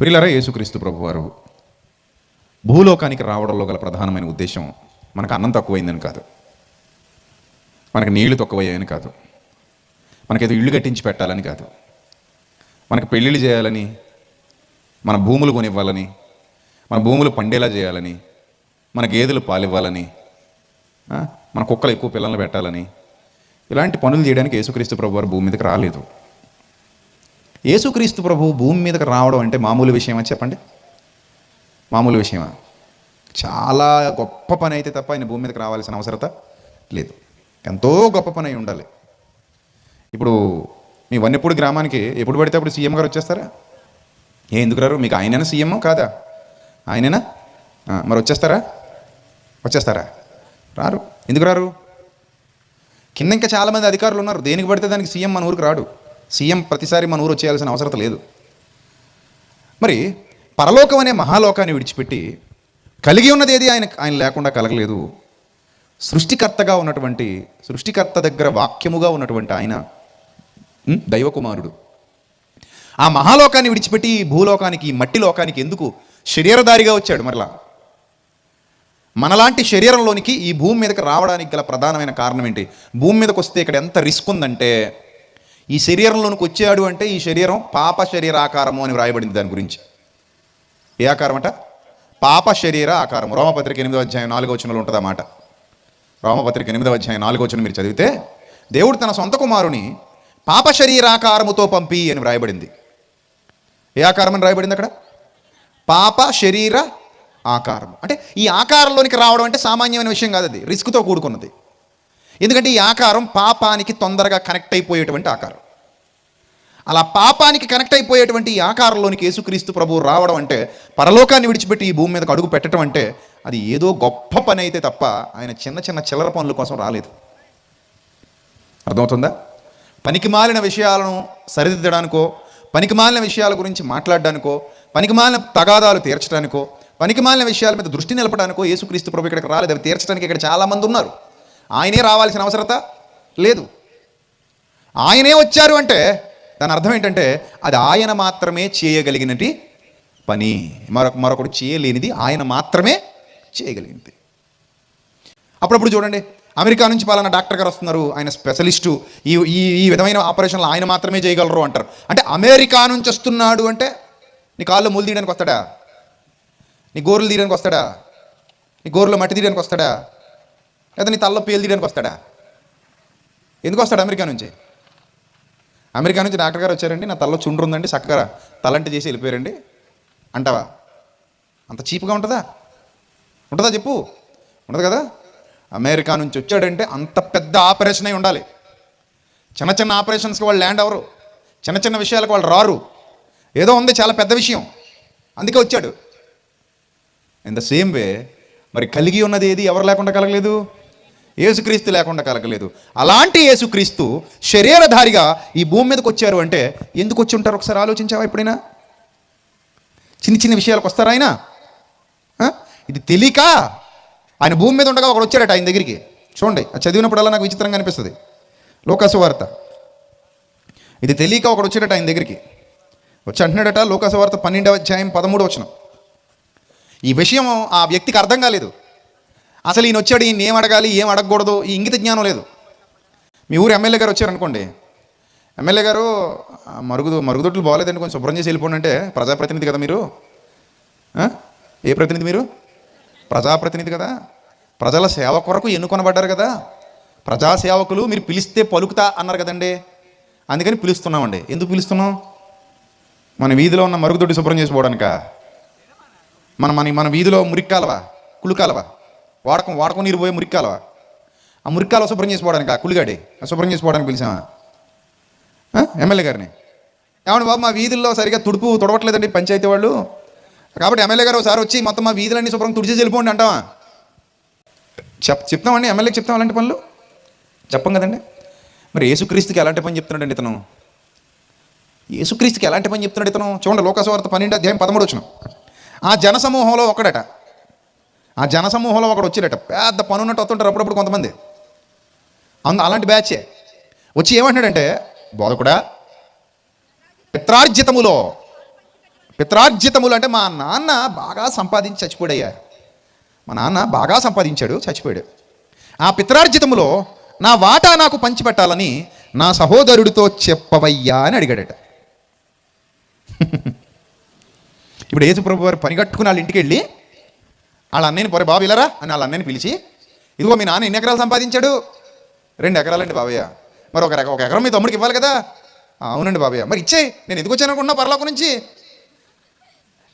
ప్రియులరా యేసుక్రీస్తు ప్రభువారు భూలోకానికి రావడంలో గల ప్రధానమైన ఉద్దేశం మనకు అన్నం తక్కువైందని కాదు. మనకు నీళ్ళు తక్కువయ్యాయని కాదు. మనకేదో ఇల్లు కట్టించి పెట్టాలని కాదు. మనకు పెళ్ళిళ్ళు చేయాలని మన భూములు కొనివ్వాలని మన భూములు పండేలా చేయాలని మన గేదెలు పాలివ్వాలని మన కుక్కలు ఎక్కువ పిల్లల్ని పెట్టాలని ఇలాంటి పనులు చేయడానికి యేసుక్రీస్తు ప్రభు వారు భూమి మీదకి రాలేదు. యేసుక్రీస్తు ప్రభు భూమి మీదకి రావడం అంటే మామూలు విషయమా చెప్పండి? మామూలు విషయమా? చాలా గొప్ప పని అయితే తప్ప ఆయన భూమి మీదకి రావాల్సిన అవసరత లేదు. ఎంతో గొప్ప పని అయి ఉండాలి. ఇప్పుడు మీ వన్నెప్పుడు గ్రామానికి ఎప్పుడు పడితే అప్పుడు సీఎం గారు వచ్చేస్తారా? ఏ ఎందుకు రారు? మీకు ఆయననా సీఎం కాదా? ఆయననా? మరి వచ్చేస్తారా? వచ్చేస్తారా? రారు. ఎందుకు రారు? కింద ఇంకా చాలామంది అధికారులు ఉన్నారు. దేనికి పడితే దానికి సీఎం మన ఊరికి రాడు. సీఎం ప్రతిసారి మన ఊరు చేయాల్సిన అవసరం లేదు. మరి పరలోకం అనే మహాలోకాన్ని విడిచిపెట్టి కలిగి ఉన్నది ఏది ఆయన ఆయన లేకుండా కలగలేదు. సృష్టికర్తగా ఉన్నటువంటి సృష్టికర్త దగ్గర వాక్యముగా ఉన్నటువంటి ఆయన దైవకుమారుడు. ఆ మహాలోకాన్ని విడిచిపెట్టి ఈ భూలోకానికి మట్టి లోకానికి ఎందుకు శరీరదారిగా వచ్చాడు మరలా? మనలాంటి శరీరంలోనికి ఈ భూమి మీదకి రావడానికి గల ప్రధానమైన కారణం ఏంటి? భూమి మీదకి వస్తే ఇక్కడ ఎంత రిస్క్ ఉందంటే ఈ శరీరంలోనికి వచ్చాడు అంటే ఈ శరీరం పాప శరీర ఆకారము అని వ్రాయబడింది దాని గురించి. ఏ ఆకారం అంట? పాప శరీర ఆకారం. రోమపత్రిక ఎనిమిదవ అధ్యాయం నాలుగో వచనంలో ఉంటుంది అన్నమాట రోమపత్రిక ఎనిమిదవ అధ్యాయం నాలుగో వచనం మీరు చదివితే దేవుడు తన సొంత కుమారుని పాప శరీరాకారముతో పంపి అని వ్రాయబడింది. ఏ ఆకారం అని రాయబడింది అక్కడ? పాప శరీర ఆకారం అంటే ఈ ఆకారంలోనికి రావడం అంటే సామాన్యమైన విషయం కాదు అది. రిస్క్తో కూడుకున్నది. ఎందుకంటే ఈ ఆకారం పాపానికి తొందరగా కనెక్ట్ అయిపోయేటువంటి ఆకారం. అలా పాపానికి కనెక్ట్ అయిపోయేటువంటి ఈ ఆకారంలోనికి యేసుక్రీస్తు ప్రభువు రావడం అంటే పరలోకాన్ని విడిచిపెట్టి ఈ భూమి మీదకు అడుగు పెట్టడం అంటే అది ఏదో గొప్ప పని అయితే తప్ప ఆయన చిన్న చిన్న చిల్లర పనుల కోసం రాలేదు. అర్థమవుతుందా? పనికి మాలిన విషయాలను సరిదిద్దడానికో పనికి మాలిన విషయాల గురించి మాట్లాడడానికో పనికి మాలిన తగాదాలు తీర్చడానికో పనికి మాలిన విషయాల మీద దృష్టి నిలపడానికో యేసుక్రీస్తు ప్రభు ఇక్కడికి రాలేదు. అవి తీర్చడానికి ఇక్కడ చాలామంది ఉన్నారు. ఆయనే రావాల్సిన అవసరత లేదు. ఆయనే వచ్చారు అంటే దాని అర్థం ఏంటంటే అది ఆయన మాత్రమే చేయగలిగినటి పని. మరొక మరొకడు చేయలేనిది ఆయన మాత్రమే చేయగలిగింది. అప్పుడప్పుడు చూడండి అమెరికా నుంచి పలానా డాక్టర్ గారు వస్తున్నారు ఆయన స్పెషలిస్టు. ఈ ఈ ఈ విధమైన ఆపరేషన్లు ఆయన మాత్రమే చేయగలరు అంటారు. అంటే అమెరికా నుంచి వస్తున్నాడు అంటే నీ కాళ్ళు ముళ్ళు తీయడానికి వస్తాడా? నీ గోర్లు తీయడానికి వస్తాడా? నీ గోర్లో మట్టి తీయడానికి వస్తాడా? లేదా నీ తలలో పేలు తీయడానికి వస్తాడా? ఎందుకు వస్తాడు అమెరికా నుంచి? అమెరికా నుంచి డాక్టర్ గారు వచ్చారండి నా తలలో చుండ్రు ఉందండి చక్కగా తలంటి చేసి వెళ్ళిపోయారండి. అంటావా? అంత చీప్గా ఉంటుందా? ఉంటుందా చెప్పు. ఉండదు కదా? అమెరికా నుంచి వచ్చాడంటే అంత పెద్ద ఆపరేషన్ అయి ఉండాలి. చిన్న చిన్న ఆపరేషన్స్కి వాళ్ళు ల్యాండ్ అవరు చిన్న చిన్న విషయాలకు వాళ్ళు రారు. ఏదో ఉంది చాలా పెద్ద విషయం. అందుకే వచ్చాడు. ఇన్ ద సేమ్ వే మరి కలిగి ఉన్నది ఏది? ఎవరు లేకుండా కలగలేదు? ఏసుక్రీస్తు లేకుండా కలగలేదు. అలాంటి యేసుక్రీస్తు శరీరధారిగా ఈ భూమి మీదకి వచ్చారు అంటే ఎందుకు వచ్చి ఉంటారు? ఒకసారి ఆలోచించావా ఎప్పుడైనా? చిన్న చిన్న విషయాలకు వస్తారా ఆయన? ఇది తెలియక ఆయన భూమి మీద ఉండగా ఒకడు వచ్చాడట ఆయన దగ్గరికి. చూడండి చదివినప్పుడల్లా నాకు విచిత్రంగా అనిపిస్తుంది. లోకాసు వార్త. ఇది తెలియక ఒకడు వచ్చాడట ఆయన దగ్గరికి. వచ్చి అంటున్నాడట లోకాసు వార్త పన్నెండవ అధ్యాయం పదమూడు వచ్చిన ఈ విషయం ఆ వ్యక్తికి అర్థం కాలేదు. అసలు ఈయన వచ్చాడు ఈయన ఏం అడగాలి ఏం అడగకూడదు ఈ ఇంగిత జ్ఞానం లేదు. మీ ఊరు ఎమ్మెల్యే గారు వచ్చారనుకోండి ఎమ్మెల్యే గారు మరుగుదు మరుగుదొడ్లు బాగాలేదండి కొంచెం శుభ్రం చేసి వెళ్ళిపోండి అంటే ప్రజాప్రతినిధి కదా మీరు? ఏ ప్రతినిధి మీరు? ప్రజాప్రతినిధి కదా? ప్రజల సేవ కొరకు ఎన్నుకొనబడ్డారు కదా? ప్రజాసేవకులు మీరు పిలిస్తే పలుకుతా అన్నారు కదండి. అందుకని పిలుస్తున్నామండి. ఎందుకు పిలుస్తున్నాం? మన వీధిలో ఉన్న మరుగుదొడ్డి శుభ్రం చేసుకోవడానికా మన మన మన వీధిలో మురిక్కాలవా? కులుకాలవా? వాడకం వాడకం నీరు పోయే మురిక్కాలవా? ఆ మురిక్కాల శుభ్రం చేసుకోవడానికా? కులిగాడి. ఆ శుభ్రం చేసుకోవడానికి పిలిచామా ఎమ్మెల్యే గారిని. ఏమండి బాబు మా వీధుల్లో సరిగా తుడుపు తుడవట్లేదండి పంచాయతీ వాళ్ళు. కాబట్టి ఎమ్మెల్యే గారు ఒకసారి వచ్చి మొత్తం మా వీధులన్నీ శుభ్రం తుడిచేసి వెళ్ళిపోండి అంటావా? చెప్ చెప్తామండి ఎమ్మెల్యేకి చెప్తాం అలాంటి పనులు? చెప్పం కదండి. మరి యేసుక్రీస్తుకి ఎలాంటి పని చెప్తున్నాడండి ఇతను? యేసుక్రీస్తుకి ఎలాంటి పని చెప్తున్నాడు ఇతను? చూడండి లోకసవార్త పన్నెండు అధ్యాయం పదమూడు వచ్చిన ఆ జనసమూహంలో ఒకడట. ఆ జనసమూహంలో ఒకడు వచ్చాడట. పెద్ద పనున్నట్టు వస్తుంటారు అప్పుడప్పుడు కొంతమంది. అందు అలాంటి బ్యాచే. వచ్చి ఏమంటున్నాడంటే బోధకుడా పిత్రార్జితములో పిత్రార్జితములు అంటే మా నాన్న బాగా సంపాదించి చచ్చిపోయాయ్యా మా నాన్న బాగా సంపాదించాడు చచ్చిపోయాడు. ఆ పిత్రార్జితములో నా వాటా నాకు పంచిపెట్టాలని నా సహోదరుడితో చెప్పవయ్యా అని అడిగాడట. ఇప్పుడు ఏసుప్రభు వారు పని కట్టుకుని వాళ్ళ ఇంటికి వెళ్ళి వాళ్ళ అన్నయ్యని పోరే బాబు ఇలారా? అని వాళ్ళ అన్నయ్యని పిలిచి ఇదిగో మీ నాన్న ఎన్ని ఎకరాలు సంపాదించాడు? రెండు ఎకరాలండి బాబయ్య. మరి ఒక ఎక- ఒక ఎకరం మీ తమ్ముడికి ఇవ్వాలి కదా? అవునండి బాబయ్య. మరి ఇచ్చేయి నేను ఎందుకు వచ్చాను అనుకున్నా నుంచి?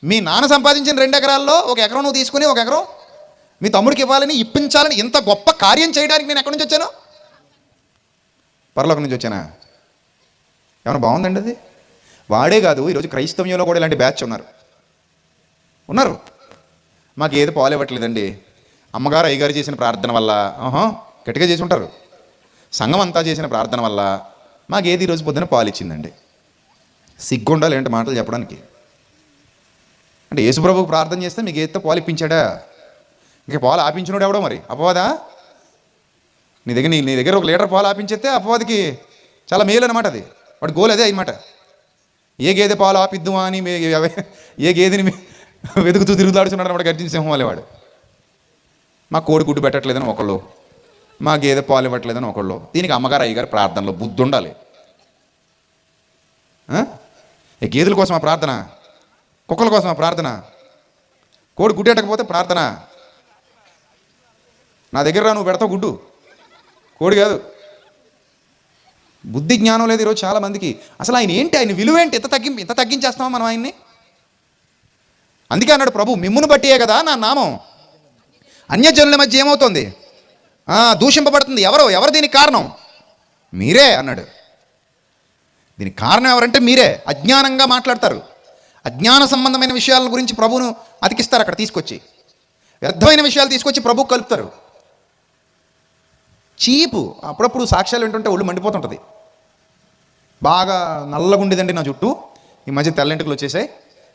మీ నాన్న సంపాదించిన రెండు ఎకరాల్లో ఒక ఎకరం నువ్వు తీసుకుని ఒక ఎకరం మీ తమ్ముడికి ఇవ్వాలని ఇప్పించాలని ఇంత గొప్ప కార్యం చేయడానికి నేను ఎక్కడి నుంచి వచ్చాను? పరలోకం నుంచి వచ్చానా? ఏమైనా బాగుందండి అది? వాడే కాదు ఈరోజు క్రైస్తవ్యంలో కూడా ఇలాంటి బ్యాచ్ ఉన్నారు. ఉన్నారు. మాకు ఏది పాలు ఇవ్వట్లేదండి. అమ్మగారు అయ్యగారు చేసిన ప్రార్థన వల్ల ఆహా గట్టిగా చేసి ఉంటారు. సంఘం అంతా చేసిన ప్రార్థన వల్ల మాకు ఏది ఈరోజు పొద్దున పాలు ఇచ్చిందండి. సిగ్గుండాలి ఏంటి మాటలు చెప్పడానికి. అంటే యేసుప్రభుకు ప్రార్థన చేస్తే మీకు ఏదో పాలు ఇప్పించాడా? ఇంక పాలు ఆపించినోడు ఎవడో మరి? అపవాదా? నీ దగ్గర నీ నీ దగ్గర ఒక లీటర్ పాలు ఆపించేస్తే అపవాదికి చాలా మేలు అనమాట అది. వాడు గోల్ అదే అనమాట ఏ గేదె పాలు ఆపిద్దుమా అని ఏ గేదెని మే- వెతుకుతూ తిరుగులాడుచున్నాడు అనమాట గర్జన సింహం వాళ్ళే వాడు మా కోడి గుడ్డు పెట్టట్లేదని ఒకళ్ళు మా గేదె పాలు ఇవ్వట్లేదని ఒకళ్ళు దీనికి అమ్మగారు అయ్యగారు ప్రార్థనలో బుద్ధి ఉండాలి. గేదెల కోసం ఆ ప్రార్థన? కుక్కల కోసం ఆ ప్రార్థన? కోడి గుడ్డెట్టకపోతే ప్రార్థన? నా దగ్గర రా నువ్వు పెడతావు గుడ్డు. కోడి కాదు. బుద్ధి జ్ఞానం లేదు ఈరోజు చాలా మందికి. అసలు ఆయన ఏంటి? ఆయన విలువ ఏంటి? ఎంత తగ్గి ఎంత తగ్గించేస్తామా మనం ఆయన్ని? అందుకే అన్నాడు ప్రభు మిమ్మును బట్టియే కదా నా నామం. అన్యజనుల మధ్య ఏమవుతుంది? దూషింపబడుతుంది. ఎవరు ఎవరు దీనికి కారణం? మీరే అన్నాడు. దీనికి కారణం ఎవరంటే మీరే. అజ్ఞానంగా మాట్లాడతారు. అజ్ఞాన సంబంధమైన విషయాల గురించి ప్రభువును అతికిస్తారు అక్కడ తీసుకొచ్చి. వ్యర్థమైన విషయాలు తీసుకొచ్చి ప్రభు కలుపుతారు. చీపు అప్పుడప్పుడు సాక్ష్యాలు వింటుంటే ఒళ్ళు మండిపోతుంటుంది. బాగా నల్లగుండేదండి నా చుట్టూ ఈ మధ్య తెల్లంటికలు వచ్చేసాయి.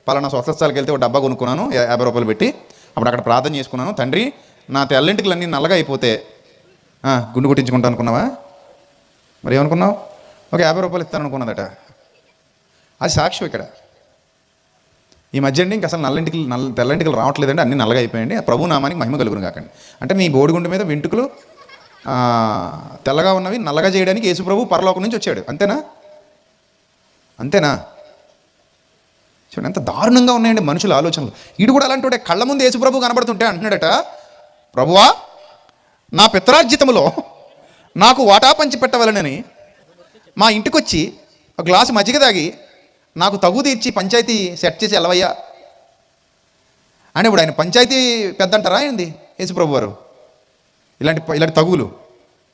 పలానా స్వస్థస్థాలకు వెళ్తే ఒక డబ్బా కొనుక్కున్నాను యాభై రూపాయలు పెట్టి. అప్పుడు అక్కడ ప్రార్థన చేసుకున్నాను తండ్రి నా తెల్లంటికలు అన్నీ నల్లగా అయిపోతే గుండు కొట్టించుకుంటా అనుకున్నావా? మరి ఏమనుకున్నావు? ఒక యాభై రూపాయలు ఇస్తాను అనుకున్నదట. అది సాక్ష్యం ఇక్కడ. ఈ మధ్య అండి ఇంకా అసలు నల్లంటికలు నల్ల తెల్లంటికలు రావట్లేదండి అన్ని నల్లగా అయిపోయండి ప్రభు నామానికి మహిమ కలుగును కాకండి అంటే మీ బోడిగుండు మీద వెంట్రుకలు తెల్లగా ఉన్నవి నల్లగా చేయడానికి యేసుప్రభు పరలోకం నుంచి వచ్చాడు. అంతేనా? అంతేనా? చూడండి ఎంత దారుణంగా ఉన్నాయండి మనుషుల ఆలోచనలు. ఈడు కూడా అలాంటి కళ్ళ ముందు యేసుప్రభు కనబడుతుంటే అంటున్నాడట ప్రభువా నా పిత్రార్జితములో నాకు వాటా పంచి పెట్టవలనని మా ఇంటికొచ్చి ఒక గ్లాసు మజ్జిగ తాగి నాకు తగు తీర్చి పంచాయతీ సెట్ చేసి ఎలవయ్యా అని ఇప్పుడు ఆయన పంచాయతీ పెద్ద అంటారా ఏంది యేసుప్రభు వారు? ఇలాంటి ఇలాంటి తగులు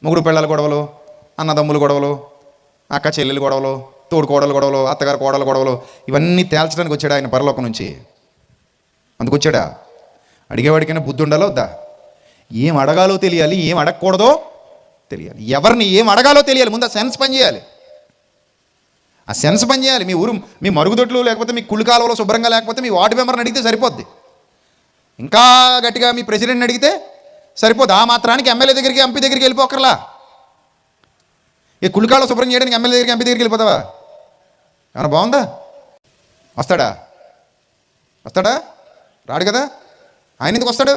మొగుడు పిల్లల గొడవలు అన్నదమ్ముల గొడవలు అక్క చెల్లెలు గొడవలు తోడు కోడలు గొడవలు అత్తగారు కోడల గొడవలు ఇవన్నీ తేల్చడానికి వచ్చాడు ఆయన పరలోకం నుంచి? అందుకు వచ్చాడా? అడిగేవాడికైనా బుద్ధి ఉండాలో వద్దా? ఏం అడగాలో తెలియాలి ఏం అడగకూడదో తెలియాలి. ఎవరిని ఏం అడగాలో తెలియాలి ముందు ఆ సెన్స్ పని చేయాలి. ఆ సెన్స్ పనిచేయాలి మీ ఊరు మీ మరుగుదొడ్లు లేకపోతే మీ కుళ్ళు కాలువలో శుభ్రంగా లేకపోతే మీ వార్డు మెంబర్ని అడిగితే సరిపోద్ది. ఇంకా గట్టిగా మీ ప్రెసిడెంట్ని అడిగితే సరిపోదు ఆ మాత్రానికి ఎమ్మెల్యే దగ్గరికి ఎంపీ దగ్గరికి వెళ్ళిపోకర్లా? ఈ కుళ్ళకాలో శుభ్రం చేయడానికి ఎమ్మెల్యే దగ్గరికి ఎంపీ దగ్గరికి వెళ్ళిపోతావా? ఏమన్నా బాగుందా? వస్తాడా? వస్తాడా? రాడు కదా? ఆయన ఎందుకు వస్తాడు?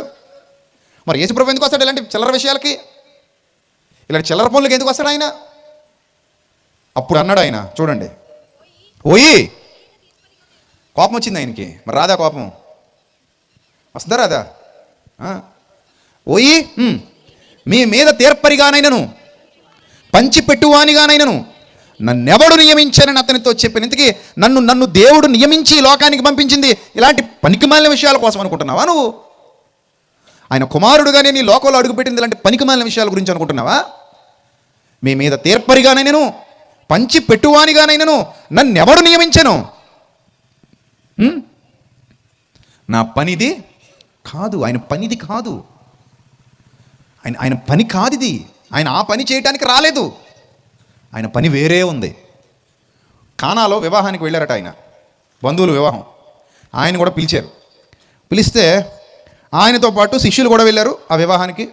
మరి యేసుప్రభు ఎందుకు వస్తాడు ఇలాంటి చిల్లర విషయాలకి? ఇలాంటి చిల్లర పనులకి ఎందుకు వస్తాడు ఆయన? అప్పుడు అన్నాడు ఆయన చూడండి. ఓయి! కోపం వచ్చింది ఆయనకి. మరి రాదా కోపం? వస్తుందా రాదా? ఓయి! మీ మీద తీర్పరిగానైనను పంచిపెట్టువానిగానైనను నన్నెవడు నియమించానని అతనితో చెప్పిన. ఇంతకీ నన్ను నన్ను దేవుడు నియమించి లోకానికి పంపించింది ఇలాంటి పనికిమాలిన విషయాల కోసం అనుకుంటున్నావా నువ్వు? ఆయన కుమారుడుగానే నీ లోకంలో అడుగుపెట్టింది ఇలాంటి పనికిమాలిన విషయాల గురించి అనుకుంటున్నావా? మీ మీద తీర్పరిగానైనను పంచి పెట్టువానిగానైనను నన్నెవడు నియమించను? నా పనిది కాదు ఆయన పనిది కాదు. ఆయన ఆయన పని కాదు ఇది ఆయన ఆ పని చేయడానికి రాలేదు. ఆయన పని వేరే ఉంది. కానాలో వివాహానికి వెళ్ళారట ఆయన. బంధువులు వివాహం. ఆయన కూడా పిలిచారు. పిలిస్తే ఆయనతో పాటు శిష్యులు కూడా వెళ్ళారు ఆ వివాహానికి.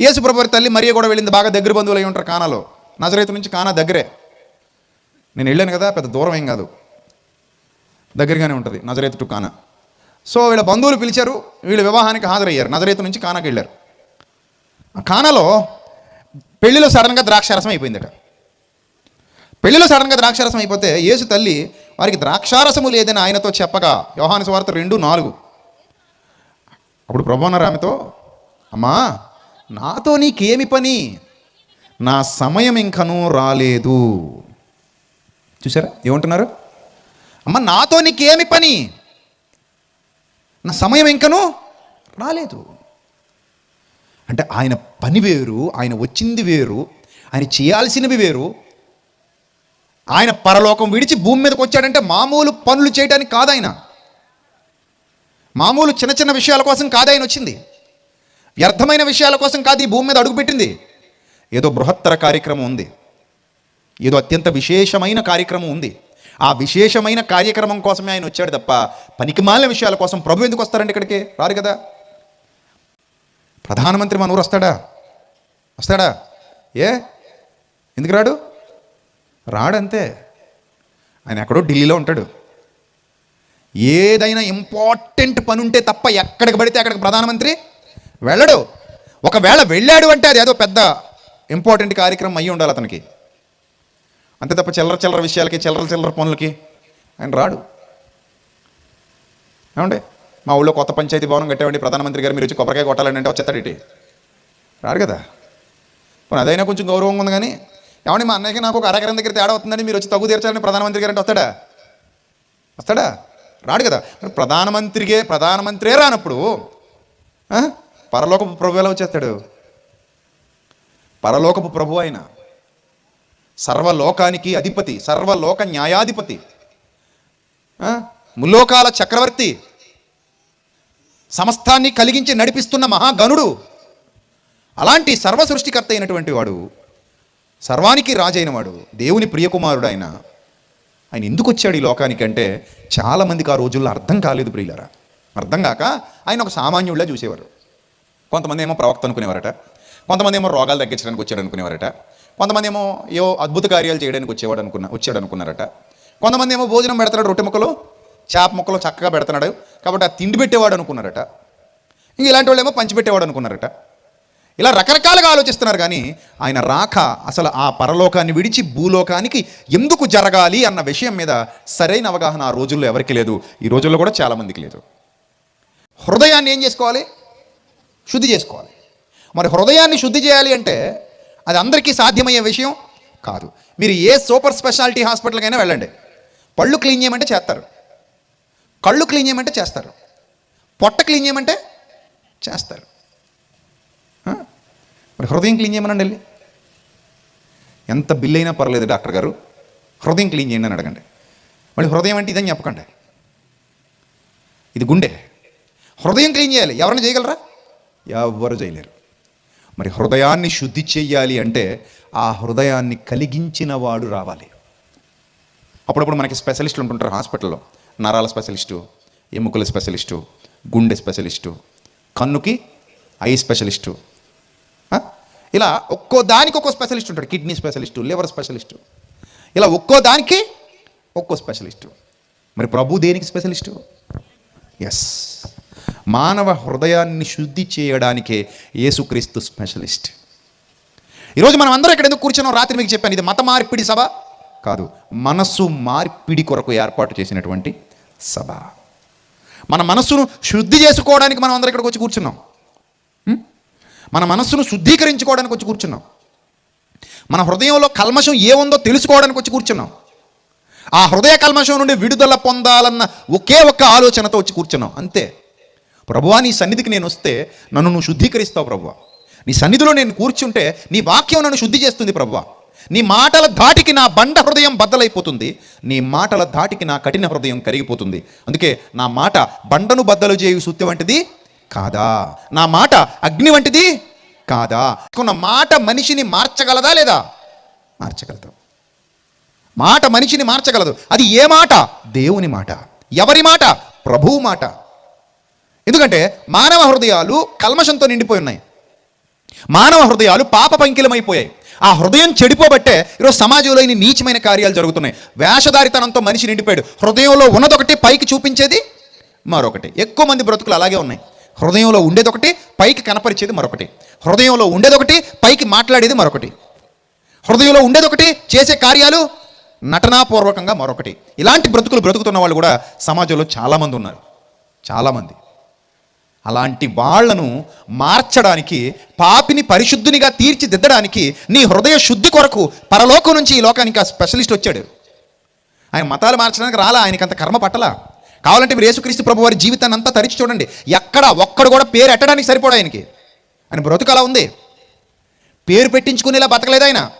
యేసుప్రభు తల్లి మరియ కూడా వెళ్ళింది. బాగా దగ్గర బంధువులు అయి ఉంటారు కానాలో నజరైతు నుంచి కానా దగ్గరే. నేను వెళ్ళాను కదా పెద్ద దూరం ఏం కాదు. దగ్గరగానే ఉంటుంది నజరైతు టు కానా సో వీళ్ళ బంధువులు పిలిచారు వీళ్ళు వివాహానికి హాజరయ్యారు. నజరైతు నుంచి కానాకి వెళ్ళారు. ఆ కానాలో పెళ్ళిలో సడన్గా ద్రాక్షారసం అయిపోయిందట. పెళ్ళిలో సడన్గా ద్రాక్షారసం అయిపోతే యేసు తల్లి వారికి ద్రాక్షారసము లేదని ఆయనతో చెప్పగా. యోహాను వార్త రెండు నాలుగు. అప్పుడు ప్రభు ఆమెతో అమ్మా నాతో నీకేమి పని? నా సమయం ఇంకనూ రాలేదు. చూసారా ఏమంటున్నారు? అమ్మ నాతో నీకేమి పని? నా సమయం ఇంకనూ రాలేదు. అంటే ఆయన పని వేరు ఆయన వచ్చింది వేరు ఆయన చేయాల్సినవి వేరు ఆయన పరలోకం విడిచి భూమి మీదకి వచ్చాడంటే మామూలు పనులు చేయడానికి కాదు ఆయన మామూలు చిన్న చిన్న విషయాల కోసం కాదు ఆయన వచ్చింది. వ్యర్థమైన విషయాల కోసం కాదు ఈ భూమి మీద అడుగుపెట్టింది ఏదో బృహత్తర కార్యక్రమం ఉంది. ఏదో అత్యంత విశేషమైన కార్యక్రమం ఉంది. ఆ విశేషమైన కార్యక్రమం కోసమే ఆయన వచ్చాడు తప్ప పనికిమాలిన విషయాల కోసం ప్రభు ఎందుకు వస్తారండి ఇక్కడికి? రారు కదా. ప్రధానమంత్రి మన ఊరు వస్తాడా? వస్తాడా? ఏ? ఎందుకు రాడు? రాడంతే. ఆయన ఎక్కడో ఢిల్లీలో ఉంటాడు. ఏదైనా ఇంపార్టెంట్ పని ఉంటే తప్ప ఎక్కడికి పడితే అక్కడికి ప్రధానమంత్రి వెళ్ళడు. ఒకవేళ వెళ్ళాడు అంటే అది ఏదో పెద్ద ఇంపార్టెంట్ కార్యక్రమం అయ్యి ఉండాలి అతనికి. అంతే తప్ప చిల్లర చిల్లర విషయాలకి చిల్లర చిల్లర పనులకి ఆయన రాడు. ఏమండి? మా ఊళ్ళో కొత్త పంచాయతీ భవనం కట్టామండి. ప్రధానమంత్రి గారు మీరు వచ్చి కొబ్బరికాయ కొట్టాలని అంటే వచ్చేస్తాడు ఇటు. రాడు కదా. పోనీ అదైనా కొంచెం గౌరవంగా ఉంది కానీ ఏమండి మా అన్నయ్యకి నాకు ఒక అరగరం దగ్గర తేడా అవుతుందని మీరు వచ్చి తగ్గు తీర్చాలని ప్రధానమంత్రి గారు అంటే వస్తాడా? వస్తాడా? రాడు కదా. మరి ప్రధానమంత్రికే ప్రధానమంత్రే రానప్పుడు పరలోకపు ప్రభు ఎలా వచ్చేస్తాడు? పరలోకపు ప్రభు ఆయన. సర్వలోకానికి అధిపతి సర్వలోక న్యాయాధిపతి. ఆ? ముల్లోకాల చక్రవర్తి. సమస్తాన్ని కలిగించి నడిపిస్తున్న మహాగణుడు అలాంటి సర్వ సృష్టికర్త అయినటువంటి వాడు సర్వానికి రాజైన వాడు దేవుని ప్రియకుమారుడు ఆయన ఆయన ఎందుకు వచ్చాడు ఈ లోకానికి అంటే చాలామందికి ఆ రోజుల్లో అర్థం కాలేదు ప్రియులరా. అర్థం కాక ఆయన ఒక సామాన్యుడిలా చూసేవారు. కొంతమంది ఏమో ప్రవక్త అనుకునేవారట. కొంతమంది ఏమో రోగాలు తగ్గించడానికి వచ్చాడు అనుకునేవారట. కొంతమంది ఏమో ఏవో అద్భుత కార్యాలు చేయడానికి వచ్చేవాడు అనుకున్న వచ్చాడు అనుకున్నారట. కొంతమంది ఏమో భోజనం పెడతాడు రొట్టె ముక్కలు చేప ముక్కలు చక్కగా పెడుతున్నాడు కాబట్టి ఆ తిండి పెట్టేవాడు అనుకున్నారట. ఇంక ఇలాంటి వాళ్ళు ఏమో పంచిపెట్టేవాడు అనుకున్నారట. ఇలా రకరకాలుగా ఆలోచిస్తున్నారు కానీ ఆయన రాక అసలు ఆ పరలోకాన్ని విడిచి భూలోకానికి ఎందుకు జరగాలి అన్న విషయం మీద సరైన అవగాహన ఆ రోజుల్లో ఎవరికి లేదు. ఈ రోజుల్లో కూడా చాలామందికి లేదు. హృదయాన్ని ఏం చేసుకోవాలి? శుద్ధి చేసుకోవాలి. మరి హృదయాన్ని శుద్ధి చేయాలి అంటే అది అందరికీ సాధ్యమయ్యే విషయం కాదు. మీరు ఏ సూపర్ స్పెషాలిటీ హాస్పిటల్కైనా వెళ్ళండి. పళ్ళు క్లీన్ చేయమంటే చేస్తారు. కళ్ళు క్లీన్ చేయమంటే చేస్తారు. పొట్ట క్లీన్ చేయమంటే చేస్తారు. మరి హృదయం క్లీన్ చేయమనండి వెళ్ళి. ఎంత బిల్ అయినా పర్లేదు డాక్టర్ గారు. హృదయం క్లీన్ చేయండి అని అడగండి. మళ్ళీ హృదయం అంటే ఇదని చెప్పకండి. ఇది గుండె. హృదయం క్లీన్ చేయాలి. ఎవరైనా చేయగలరా? ఎవరు చేయలేరు. మరి హృదయాన్ని శుద్ధి చెయ్యాలి అంటే ఆ హృదయాన్ని కలిగించిన వాడు రావాలి. అప్పుడప్పుడు మనకి స్పెషలిస్టులు ఉంటుంటారు హాస్పిటల్లో. నరాల స్పెషలిస్టు ఎముకల స్పెషలిస్టు గుండె స్పెషలిస్టు కన్నుకి ఐ స్పెషలిస్టు ఇలా ఒక్కో దానికి ఒక్కో స్పెషలిస్ట్ ఉంటాడు. కిడ్నీ స్పెషలిస్టు లివర్ స్పెషలిస్టు ఇలా ఒక్కో దానికి ఒక్కో స్పెషలిస్టు మరి ప్రభు దేనికి స్పెషలిస్టు ఎస్ మానవ హృదయాన్ని శుద్ధి చేయడానికే యేసుక్రీస్తు స్పెషలిస్ట్ ఈరోజు మనం అందరం ఇక్కడ ఎందుకు కూర్చున్నాం? రాత్రి మీకు చెప్పాను ఇది మత మార్పిడి సభ కాదు మనస్సు మార్పిడి కొరకు ఏర్పాటు చేసినటువంటి సభ. మన మనస్సును శుద్ధి చేసుకోవడానికి మనం అందరం ఇక్కడికి వచ్చి కూర్చున్నాం. మన మనస్సును శుద్ధీకరించుకోవడానికి వచ్చి కూర్చున్నాం. మన హృదయంలో కల్మషం ఏముందో తెలుసుకోవడానికి వచ్చి కూర్చున్నాం. ఆ హృదయ కల్మషం నుండి విడుదల పొందాలన్న ఒకే ఒక్క ఆలోచనతో వచ్చి కూర్చున్నాం. అంతే. ప్రభువా నీ సన్నిధికి నేను వస్తే నన్ను నువ్వు శుద్ధీకరిస్తావు ప్రభువా. నీ సన్నిధిలో నేను కూర్చుంటే నీ వాక్యం నన్ను శుద్ధి చేస్తుంది ప్రభువా. నీ మాటల ధాటికి నా బండ హృదయం బద్దలైపోతుంది. నీ మాటల ధాటికి నా కఠిన హృదయం కరిగిపోతుంది. అందుకే నా మాట బండను బద్దలు చేయు సుత్తి వంటిది కాదా? నా మాట అగ్ని వంటిది కాదా? కొన్న మాట మనిషిని మార్చగలదా లేదా? మార్చగలదు. మాట మనిషిని మార్చగలదు. అది ఏ మాట? దేవుని మాట. ఎవరి మాట? ప్రభువు మాట. ఎందుకంటే మానవ హృదయాలు కల్మషంతో నిండిపోయి ఉన్నాయి. మానవ హృదయాలు పాప పంకిలమైపోయాయి. ఆ హృదయం చెడిపోబట్టే ఈరోజు సమాజంలో ఇన్ని నీచమైన కార్యాలు జరుగుతున్నాయి. వేషధారితనంతో మనిషి నిండిపోయాడు. హృదయంలో ఉన్నదొకటి పైకి చూపించేది మరొకటి. ఎక్కువ మంది బ్రతుకులు అలాగే ఉన్నాయి. హృదయంలో ఉండేదొకటి పైకి కనపరిచేది మరొకటి. హృదయంలో ఉండేదొకటి పైకి మాట్లాడేది మరొకటి. హృదయంలో ఉండేదొకటి చేసే కార్యాలు నటనాపూర్వకంగా మరొకటి. ఇలాంటి బ్రతుకులు బ్రతుకుతున్న వాళ్ళు కూడా సమాజంలో చాలామంది ఉన్నారు. చాలామంది. అలాంటి వాళ్ళను మార్చడానికి పాపిని పరిశుద్ధునిగా తీర్చిదిద్దడానికి నీ హృదయ శుద్ధి కొరకు పరలోకం నుంచి ఈ లోకానికి ఆ స్పెషలిస్ట్ వచ్చాడు. ఆయన మతాలు మార్చడానికి రాలా? ఆయనకి అంత కర్మ పట్టలా? కావాలంటే మీరు యేసుక్రీస్తు ప్రభు వారి జీవితాన్ని అంతా తరిచి చూడండి. ఎక్కడ ఒక్కడు కూడా పేరు ఎట్టడానికి సరిపోడు ఆయనకి? ఆయన బ్రతుకు అలా ఉంది. పేరు పెట్టించుకునేలా బతకలేదు ఆయన.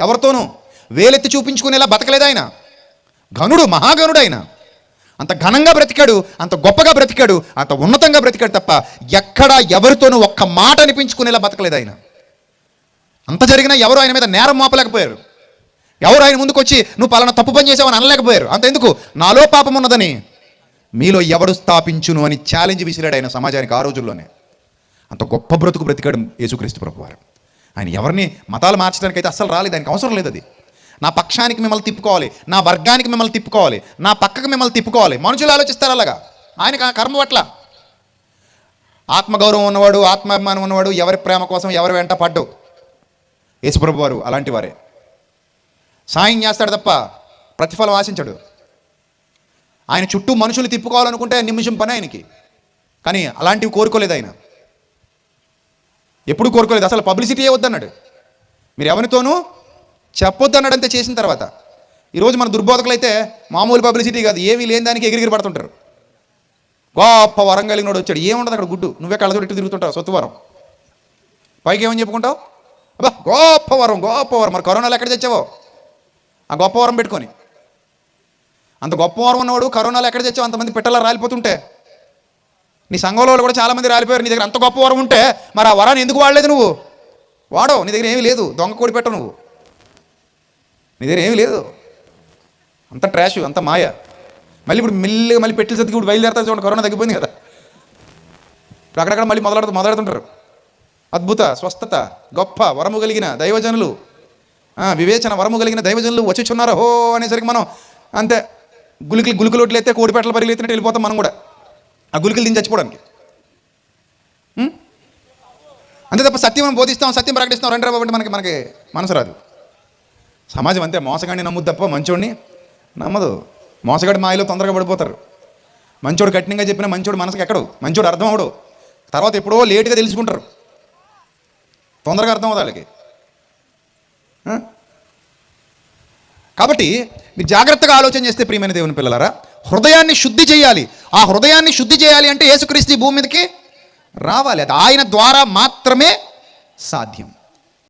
ఎవరితోనూ వేలెత్తి చూపించుకునేలా బతకలేదు ఆయన. ఘనుడు మహాగనుడు ఆయన. అంత ఘనంగా బ్రతికాడు అంత గొప్పగా బ్రతికాడు అంత ఉన్నతంగా బ్రతికాడు తప్ప ఎక్కడ ఎవరితోనూ ఒక్క మాట అనిపించుకునేలా బతకలేదు ఆయన. అంత జరిగినా ఎవరు ఆయన మీద నేరం మోపలేకపోయారు. ఎవరు ఆయన ముందుకు వచ్చి నువ్వు పలానా తప్పు పని చేసావని అనలేకపోయారు. అంత ఎందుకు నాలో పాపం ఉన్నదని. మీలో ఎవడు స్థాపించును అని ఛాలెంజ్ విసిరాడు ఆయన సమాజానికి ఆ రోజుల్లోనే. అంత గొప్ప బ్రతుకు బ్రతికాడు యేసుక్రీస్తు ప్రభు వారు ఆయన ఎవరిని మతాలు మార్చడానికి అయితే అస్సలు రాలేదు దానికి అవసరం లేదు అది. నా పక్షానికి మిమ్మల్ని తిప్పుకోవాలి నా వర్గానికి మిమ్మల్ని తిప్పుకోవాలి నా పక్కకు మిమ్మల్ని తిప్పుకోవాలి. మనుషులు ఆలోచిస్తారు అలాగా? ఆయన కర్మ పట్ల. ఆత్మగౌరవం ఉన్నవాడు ఆత్మాభిమానం ఉన్నవాడు ఎవరి ప్రేమ కోసం ఎవరి వెంట పడ్డు? యేసుప్రభు వారు అలాంటి వారే. సాయం చేస్తాడు తప్ప ప్రతిఫలం ఆశించడు. ఆయన చుట్టూ మనుషులు తిప్పుకోవాలనుకుంటే నిమిషం పని ఆయనకి. కానీ అలాంటివి కోరుకోలేదు ఆయన. ఎప్పుడు కోరుకోలేదు? అసలు పబ్లిసిటీ వద్దన్నాడు. మీరు ఎవరితోనూ చెప్పొద్దు అన్నాడు అంతే చేసిన తర్వాత. ఈరోజు మన దుర్బోధకులు అయితే మామూలు పబ్లిసిటీ కాదు ఏమీ లేని దానికి ఎగిరిగిరి పడుతుంటారు. గొప్ప వరం కలిగినోడు వచ్చాడు. ఏముండదు అక్కడ గుడ్డు. నువ్వే కళ్ళతో ఇటు తిరుగుతుంటావు సొత్తు పైకి ఏమని చెప్పుకుంటావు? అబ్బా గొప్ప వరం గొప్ప వరం. మరి కరోనాలో ఎక్కడ తెచ్చావో? ఆ గొప్ప వరం పెట్టుకొని. అంత గొప్ప ఉన్నవాడు కరోనాలో ఎక్కడ తెచ్చావు? అంతమంది పిట్టలా రాలిపోతుంటే. నీ సంఘంలో కూడా చాలామంది రాలిపోయారు. నీ దగ్గర అంత గొప్ప వరం ఉంటే మరి ఆ వరాన్ని ఎందుకు వాడలేదు నువ్వు? వాడవు. నీ దగ్గర ఏమీ లేదు. దొంగ కోడి పెట్ట నువ్వు. నీ దగ్గర ఏమీ లేదు. అంత ట్రాష్ అంత మాయ. మళ్ళీ ఇప్పుడు మెల్లిగా మళ్ళీ పెట్టిన సతికి ఇప్పుడు బయలుదేరుతారు చూడండి. కరోనా తగ్గిపోయింది కదా. ఇప్పుడు అక్కడక్కడ మళ్ళీ మొదలెడుతూ మొదలెడుతుంటారు. అద్భుత స్వస్థత గొప్ప వరము కలిగిన దైవజనులు. వివేచన వరము కలిగిన దైవజనులు వచ్చిచున్నారు హో అనేసరికి మనం అంతే. గులికలు గులికలు ఎత్తే కోడిపెట్టలు పరిగెత్తినట్టు వెళ్ళిపోతాం మనం కూడా. ఆ గులికలు దీన్ని చచ్చిపోవడానికి. అంతే తప్ప సత్యం మనం బోధిస్తాం సత్యం ప్రకటిస్తాం రెండు రాబట్టి మనకి మనకి మనసు రాదు. సమాజం అంతే మోసగాడిని నమ్ముదు తప్ప మంచోడిని నమ్మదు. మోసగాడి మాయలో తొందరగా పడిపోతారు. మంచోడు కఠినంగా చెప్పిన మంచోడు మనసుకు ఎక్కడు? మంచోడు అర్థం అవడు తర్వాత ఎప్పుడో లేటుగా తెలుసుకుంటారు. తొందరగా అర్థం అవుతుంది వాళ్ళకి. కాబట్టి మీరు జాగ్రత్తగా ఆలోచన చేస్తే ప్రియమైన దేవుని పిల్లలారా హృదయాన్ని శుద్ధి చేయాలి. ఆ హృదయాన్ని శుద్ధి చేయాలి అంటే యేసుక్రీస్తు భూమి మీదకి రావాలి. అది ఆయన ద్వారా మాత్రమే సాధ్యం.